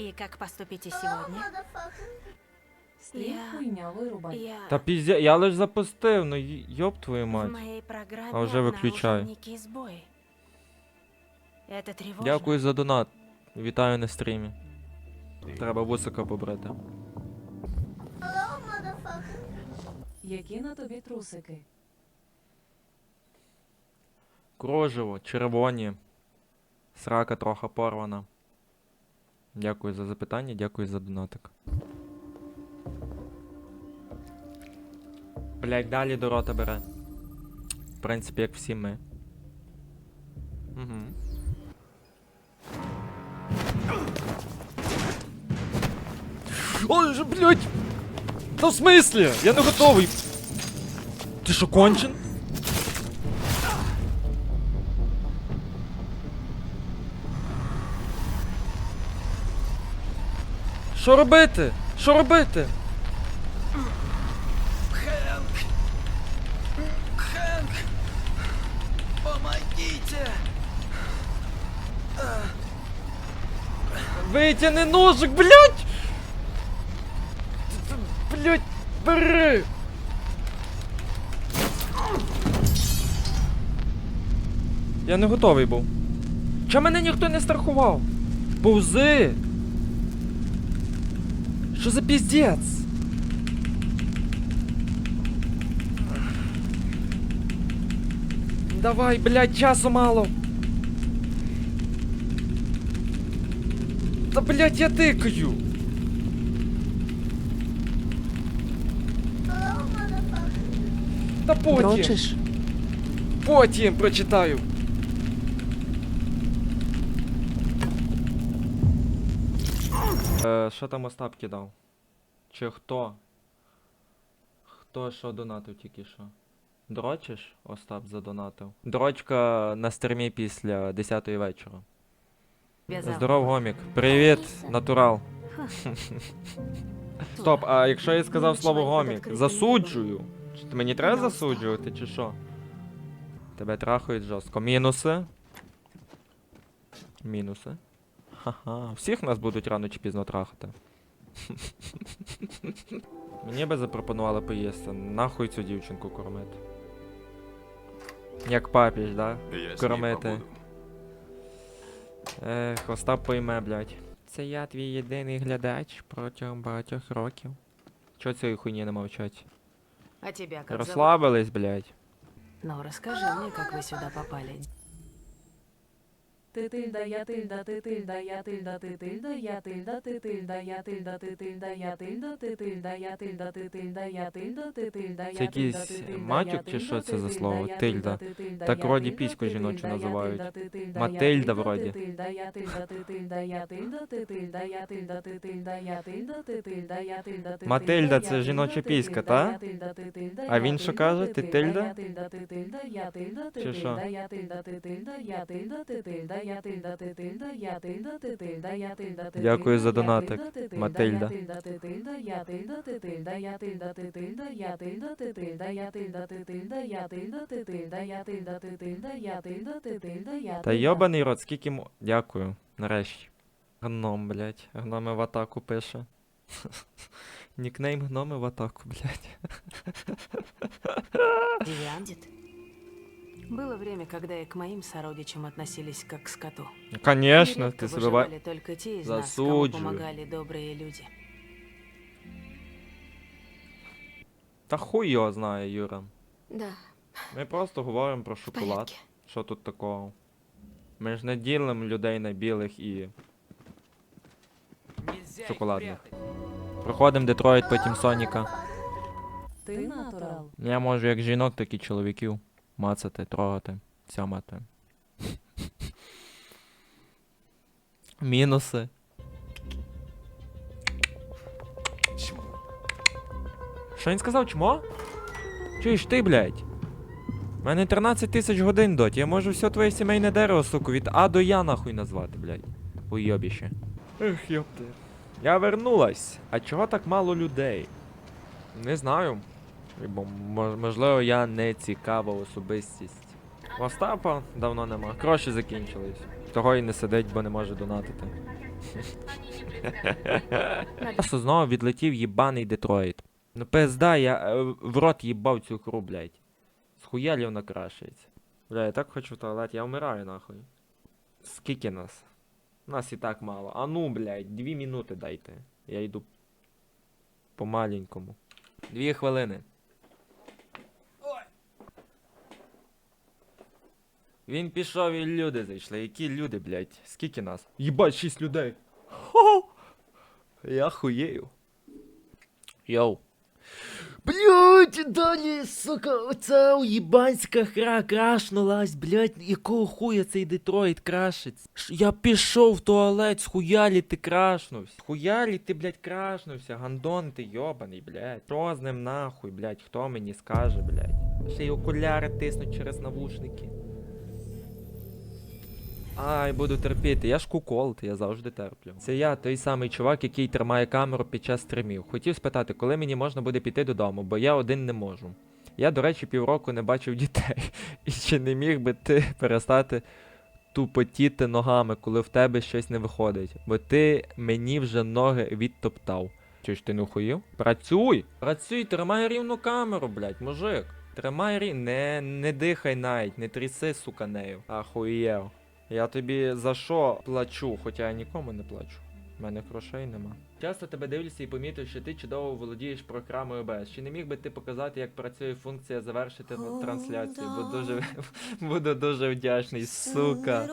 И как поступите сегодня? Я- хуйня вирубай. Я... Та піздя, я лиш запустив, ну й- йоб твою В мать. моей программе А уже выключаю. обнаружен некий сбой. Это тревожно. Дякую за донат. Вітаю на стрімі. Треба вусика побрати. Які на тобі трусики? Кружево, червоні. Срака трохи порвана. Дякую за запитання, дякую за донатик. Блять, далі до рота бере. В принципі, як всі ми. Угу. Ой блять! Та в смислі? Я не готовий. Ти що, кончен? Що робити? Що робити? Витягни ножик, блядь! Блядь, бери! Я не готовий був. Чому мене ніхто не страхував? Повзи! Що за піздець? Давай, блядь, часу мало. Та блядь, я тикаю. Та потім. Дрочиш? Потім прочитаю. Е, що там Остап кидав? Чи хто? Хто що донатив тільки що? Дрочиш? Остап задонатив. Дрочка на стрімі після 10 вечора. Здоров, гомік. Привіт, натурал. Стоп, а якщо я сказав слово гомік, засуджую. Чи Мені треба засуджувати, чи що? Тебе трахають жорстко. Мінуси. Мінуси. Ха-ха. Всіх нас будуть рано чи пізно трахати. Мені би запропонували поїсти. Нахуй цю дівчинку кормити. Як папіж, да? Я Кормити. Ех, Остап пойме, блядь. Це я твій єдиний глядач протягом багатьох років. Чого цієї хуйні не мовчать? А тебя как? Розслабились, блядь. Ну, расскажи мне, как вы сюда попали. Ти тильда, я тильда, ти тильда, я тильда, ти тильда, я тильда, ти тильда, я тильда, ти тильда, я тильда, ти тильда, я тильда, ти тильда, я тильда, ти тильда, я Це якийсь матюк чи що це за слово? Тильда. Так вроді піську жіночу називають. тильда, ти тильда, Матильда вроді. тильда, ти тильда, я тильда, ти тильда, я тильда, ти тильда, я тильда, ти тильда, я тильда, ти тильда, я тильда, ти Матильда це жіноча піська, та? А він що каже? ти Ти тильда, Чи що? я тильда, ти тильда, я тильда, ти тильда, я тильда, ти тильда, я тильда, ти тильда, я тильда, ти Дякую за донатик, Матильда. Я тильда, я тильда, ти тильда, я тильда, ти тильда, я тильда, ти тильда, я тильда, ти тильда, я тильда, ти тильда, я тильда, ти тильда, я тильда, ти тильда, я Та йобаний рот, скільки му... Дякую, нарешті. Гном, блять. Гноми в атаку пише. Нікнейм гноми в атаку, блядь. Было время, когда и к моим сородичам относились как к скоту. Конечно, Нередко ти себе ба- выживали только те из нас, кому Засуджую. помогали добрые люди. Та хуй його знає, Юра. Да, Ми просто говоримо про в шоколад. порядке. Що тут такого? Ми ж не ділимо людей на білих і шоколадних. Проходимо Детройт, потім Соніка. Ти натурал. Я можу як жінок, так і чоловіків мацати, трогати, цямати. Мінуси. Чмо. Що він сказав, чмо? Чуєш ти, блядь? У мене 13 тисяч годин дот, я можу все твоє сімейне дерево, суку, від А до Я нахуй назвати, блядь. Уйобіще. Ех, йопти. Я вернулась. А чого так мало людей? Не знаю. Бо можливо я не цікава особистість. Остапа давно нема. Гроші закінчились. Того і не сидить, бо не може донатити. Просто знову відлетів їбаний Детройт. Ну пизда, я е, в рот їбав цю кру, блядь. Схуялі вона крашається. Бля, я так хочу в туалет, я вмираю нахуй. Скільки нас? Нас і так мало. А ну, блядь, дві минути дайте. Я йду по маленькому. Дві хвилини. Він пішов і люди зайшли. Які люди, блядь? Скільки нас? Їбать, шість людей. Хо! Я хуєю. Йоу. Блять, далі, сука, оця уїбанська хра крашнулась, блять, якого хуя цей Детройт крашить? Я пішов в туалет, схуялі ти крашнувся. Схуялі ти, блять, крашнувся, гандон ти йобаний, блять. Що з ним нахуй, блять, хто мені скаже, блять? Ще й окуляри тиснуть через навушники. Ай, буду терпіти. Я ж куколд, я завжди терплю. Це я, той самий чувак, який тримає камеру під час стримів. Хотів спитати, коли мені можна буде піти додому, бо я один не можу. Я, до речі, півроку не бачив дітей. І чи не міг би ти перестати тупотіти ногами, коли в тебе щось не виходить? Бо ти мені вже ноги відтоптав. Чи ж ти не ухуїв? Працюй! Працюй, тримай рівну камеру, блядь, мужик. Тримай рів... Не, не дихай навіть, не тряси, сука, нею. Ахуєв. Я тобі за що плачу, хоча я нікому не плачу. У мене грошей нема. Часто тебе дивлюся і помітив, що ти чудово володієш програмою OBS. Чи не міг би ти показати, як працює функція завершити трансляцію? Бо дуже буду дуже вдячний, сука.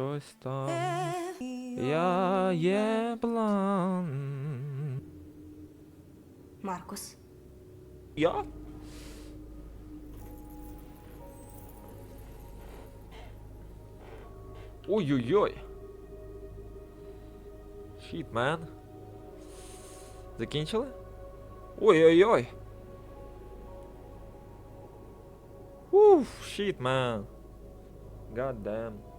Щось там. Я є план. Маркус. Я? Ой-ой-ой. Shit, man. Закінчили? Ой-ой-ой. Уф, shit, man. God damn.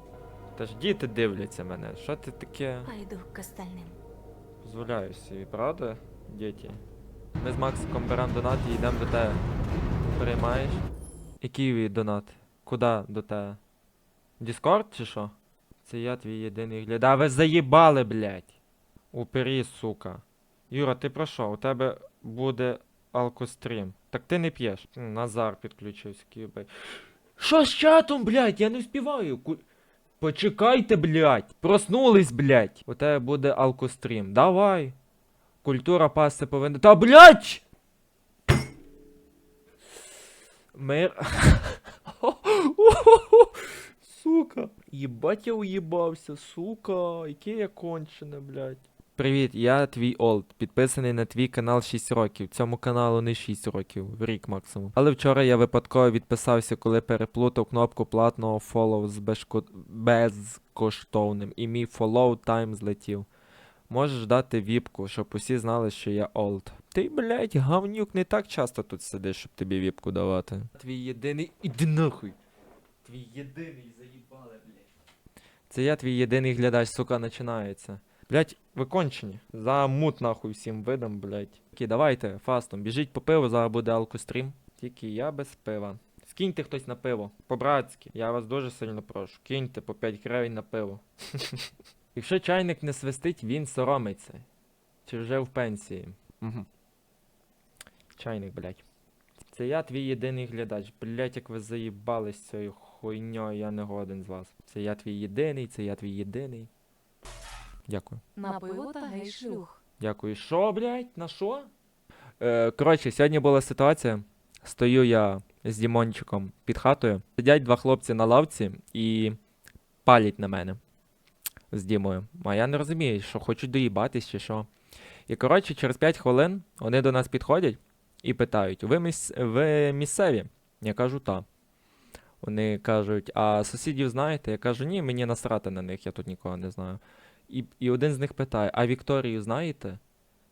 Та ж діти дивляться мене. Що ти таке? Пойду к остальным. Дозволяю собі, правда, діти? Ми з Максиком беремо донат і йдемо до тебе. Приймаєш? Який донат? Куда до тебе? Діскорд чи що? Це я твій єдиний гляд. А ви заїбали, блядь. Упері, сука. Юра, ти про що? У тебе буде алкострім. Так ти не п'єш. Назар підключився, кібай. Що з чатом, блядь? Я не співаю. Ку... Почекайте, блядь. Проснулись, блядь. У тебе буде алкострім. Давай. Культура паси повинна. Та блядь! Мир. Сука. Єбать я уїбався, сука. Яке я кончене, блядь. Привіт, я твій Олд, підписаний на твій канал 6 років. Цьому каналу не 6 років, в рік максимум. Але вчора я випадково відписався, коли переплутав кнопку платного follow з безко... безкоштовним, і мій follow тайм злетів. Можеш дати віпку, щоб усі знали, що я олд. Ти, блядь, гавнюк, не так часто тут сидиш, щоб тобі віпку давати. Твій єдиний. Іди нахуй. Твій єдиний заїбали, блядь. Це я твій єдиний глядач, сука, починається. Блять, викончені. Замут нахуй всім видам, блять. Окей, давайте, фастом. Біжіть по пиву, зараз буде алкострім. Тільки я без пива. Скиньте хтось на пиво. По-братськи. Я вас дуже сильно прошу. Киньте по 5 гривень на пиво. Якщо чайник не свистить, він соромиться. Чи вже в пенсії. Угу. Чайник, блять. Це я твій єдиний глядач. Блять, як ви заїбались цією хуйньою, я не годен з вас. Це я твій єдиний, це я твій єдиний. Дякую. На пиво та гей шлюх. Дякую. Що, блядь? На що? Е, коротше, сьогодні була ситуація. Стою я з Дімончиком під хатою. Сидять два хлопці на лавці і палять на мене з Дімою. А я не розумію, що хочуть доїбатись чи що. І коротше, через 5 хвилин вони до нас підходять і питають: ви, міс... ви місцеві? Я кажу, та. Вони кажуть, а сусідів знаєте? Я кажу, ні, мені насрати на них, я тут нікого не знаю. І, і один з них питає: А Вікторію знаєте?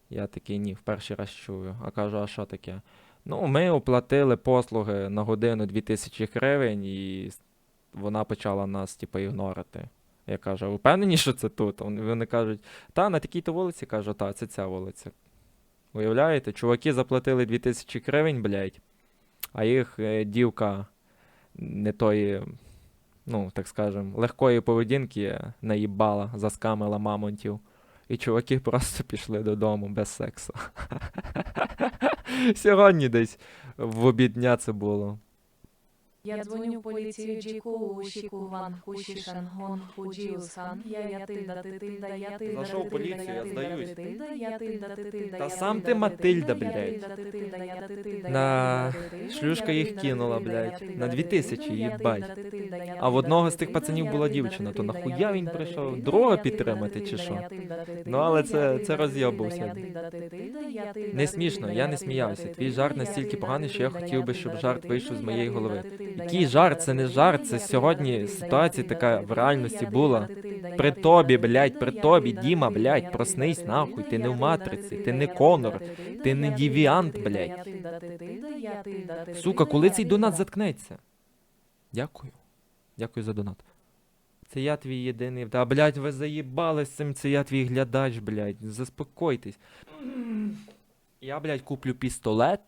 Я такий ні, в перший раз чую. А кажу, а що таке? Ну, ми оплатили послуги на годину 2000 гривень, і вона почала нас, типу, ігнорити. Я кажу, а впевнені, що це тут? Вони, вони кажуть, та, на такій-то вулиці, кажу, та, це ця вулиця. Уявляєте, чуваки заплатили 2000 гривень, блядь, а їх е, дівка не тої, ну, так скажем, легкої поведінки наїбала, заскамила мамонтів. І чуваки просто пішли додому без сексу. Сьогодні десь в обідня це було. Я дзвоню в поліцію Джіку Ушіку Ван Хушішан Гон Худжіусан. Я я тильда ти тильда я тильда Зайшов ти в поліцію, тильда, я здаюсь. ти тильда, я тильда ти тильда, Та я сам ти ти Матильда, тильда, я блядь. тильда, ти тильда, я ти тильда, На я тильда, тильда, шлюшка я їх тильда, кинула, ти тильда, я блядь, тильда, на ти 2000, тильда, я їбать. ти тильда, я А в тильда, одного з тих тильда, пацанів я була тильда, дівчина, то тильда, нахуя він тильда, прийшов? тильда, Друга я тильда, підтримати ти чи тильда, що? я тильда, ти Ну, але це- тильда, це тильда, я тильда, ти тильда, я тильда, Не ти смішно, тильда, я не тильда, сміявся. ти Твій тильда, жарт я настільки тильда, поганий, що я тильда, хотів би, щоб тильда, жарт ти вийшов з тильда, моєї я голови. тильда, ти тильда, який жарт, це не жарт, це сьогодні ситуація така в реальності була. При тобі, блядь, при тобі, Діма, блядь, проснись нахуй, ти не в матриці, ти не конор, ти не дівіант, блядь. Сука, коли цей донат заткнеться? Дякую. Дякую за донат. Це я твій єдиний. Та, блядь, ви заїбали цим, це я твій глядач, блядь. Заспокойтесь. Я, блядь, куплю пістолет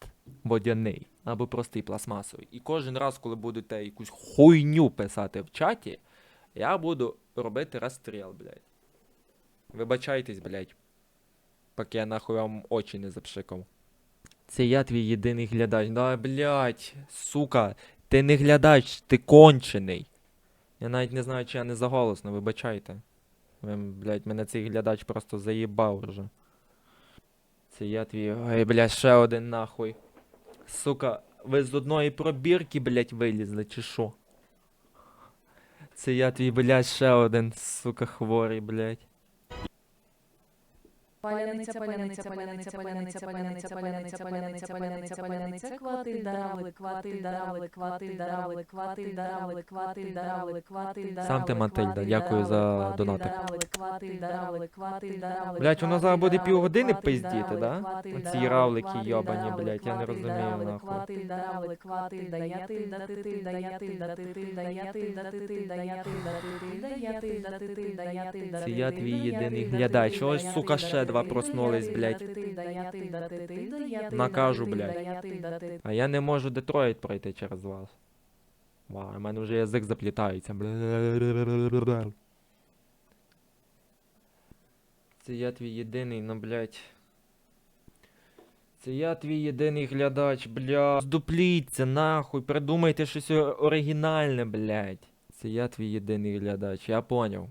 водяний або простий пластмасовий. І кожен раз, коли будете якусь хуйню писати в чаті, я буду робити розстріл, блядь. Вибачайтесь, блядь. Поки я нахуй вам очі не запшикав. Це я твій єдиний глядач. Да, блядь, сука, ти не глядач, ти кончений. Я навіть не знаю, чи я не заголосно, вибачайте. Ви, блядь, мене цей глядач просто заїбав вже. Це я твій. Ой, блядь, ще один нахуй. Сука, ви з одної пробірки, блядь, вилізли, чи що? Це я твій, блядь, ще один, сука, хворий, блядь. Паляниця, паляниця, паляниця, паляниця, паляниця, паляниця, паляниця, паляниця, паляниця, кватиль даравли, кватиль даравли, кватиль даравли, кватиль даравли, кватиль даравли, кватиль даравли, Сам ти, Матильда, дякую за кватиль даравли, кватиль даравли, Блядь, воно кватиль зараз буде півгодини пиздіти, да? даравли, равлики йобані, блядь, я не розумію, нахуй. Кватиль даравли, кватиль да я тильда, ти тильда, я тильда, ти тильда, я тильда, ти тильда, я тильда, ти тильда, я тильда, ти тильда, я тильда, Це ти я твій єдиний глядач. Ось, сука, ще два проснулись, блядь. Накажу, блядь. А я не можу Детройт пройти через вас. Вау, у мене вже язик заплітається. Це я твій єдиний, ну блядь. Це я твій єдиний глядач, бля. Здупліться, нахуй, придумайте щось оригінальне, блядь. Це я твій єдиний глядач, я поняв.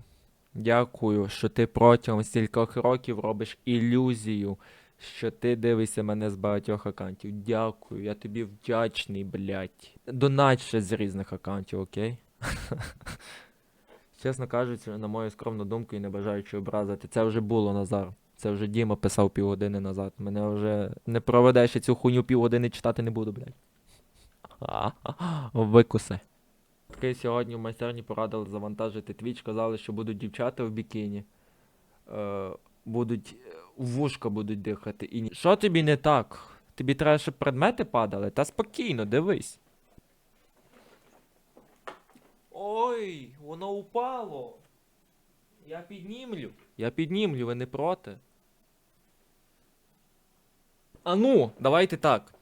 Дякую, що ти протягом стількох років робиш ілюзію, що ти дивишся мене з багатьох аккаунтів. Дякую, я тобі вдячний, блядь. Донать ще з різних аккаунтів, окей? Чесно кажучи, на мою скромну думку і не бажаючи образити, це вже було Назар. Це вже Діма писав півгодини назад. Мене вже не проведе ще цю хуйню півгодини читати не буду, блядь. Викуси. Такий сьогодні в майстерні порадили завантажити твіч, казали, що будуть дівчата в бікіні. Е, будуть е, вушка будуть дихати. І... Що тобі не так? Тобі треба, щоб предмети падали? Та спокійно, дивись. Ой, воно упало. Я піднімлю. Я піднімлю, ви не проти. А ну, давайте так.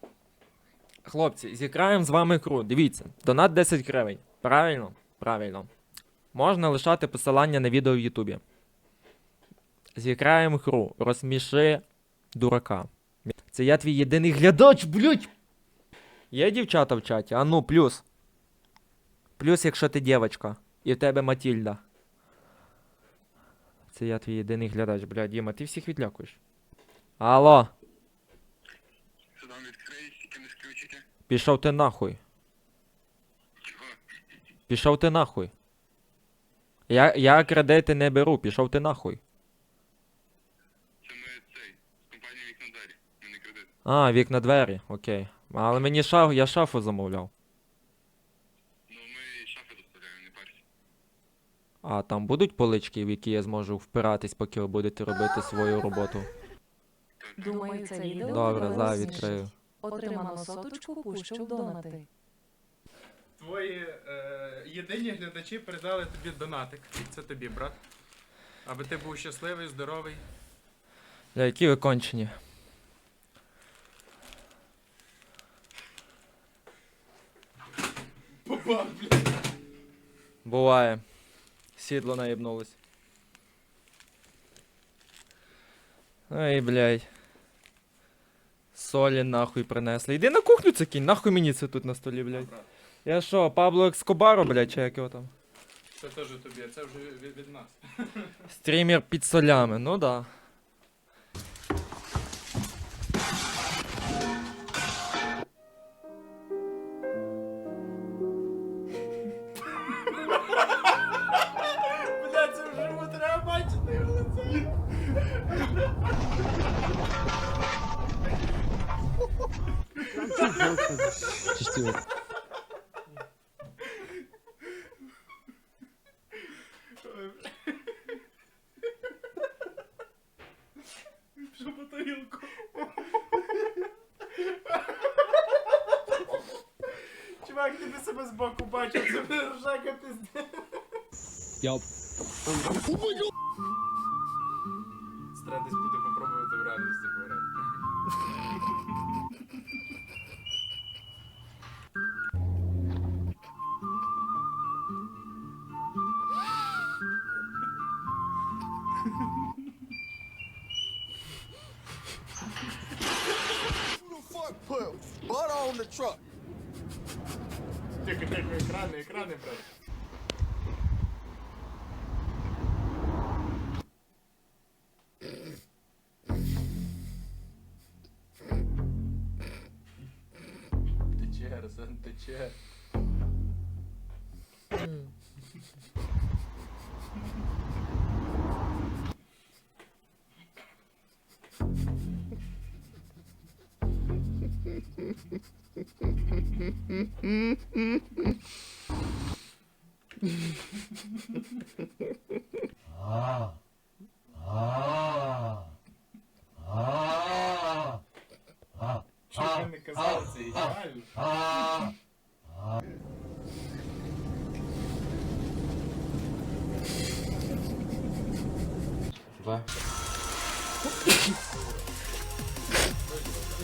Хлопці, зіграємо з вами гру. Дивіться, донат 10 гривень. Правильно? Правильно. Можна лишати посилання на відео в Ютубі. Зіграємо гру. Розсміши дурака. Це я твій єдиний глядач, блять! Є дівчата в чаті? А ну, плюс. Плюс, якщо ти дівчинка. І в тебе Матільда. Це я твій єдиний глядач, бля, Діма, ти всіх відлякуєш. Алло, пішов ти нахуй. Пішов ти нахуй. Я, я кредити не беру, пішов ти нахуй. Це ми цей, з компанії вікна двері. Ми не кредит. А, вікна двері, окей. Але мені шаф, я шафу замовляв. Ну ми шафи доставляємо, не парся. А там будуть полички, в які я зможу впиратись, поки ви будете робити свою роботу. Думаю, це відео Добре, за відкрию. Отримано соточку, пущу в донати. Твої е, єдині глядачі передали тобі донатик. Це тобі, брат. Аби ти був щасливий, здоровий. Бля, які ви кончені. Блядь. Буває. Сідло наїбнулось. Ай, блядь. Солі нахуй принесли. Іди на кухню це кінь, нахуй мені це тут на столі, блядь. Брат, Я що, Пабло Екскобаро, блядь, чи як його там? Це теж тобі, а це вже від, від нас. Стрімер під солями, ну да. Бля, це вживу треба бачити його лице. Що Треба десь буде попробувати в реальності fuck put butter on the truck? Тихо, тихо, екрани, екрани, брат. Тече, Арсен, тече. Казали, це ідеально.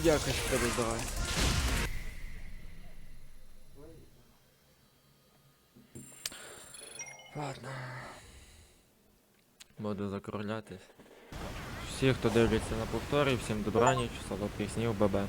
Якось тебе давай. Ладно. Буду закруглятись. Всі, хто дивляться на повторі, всім добраніч, солодких снів, ББ.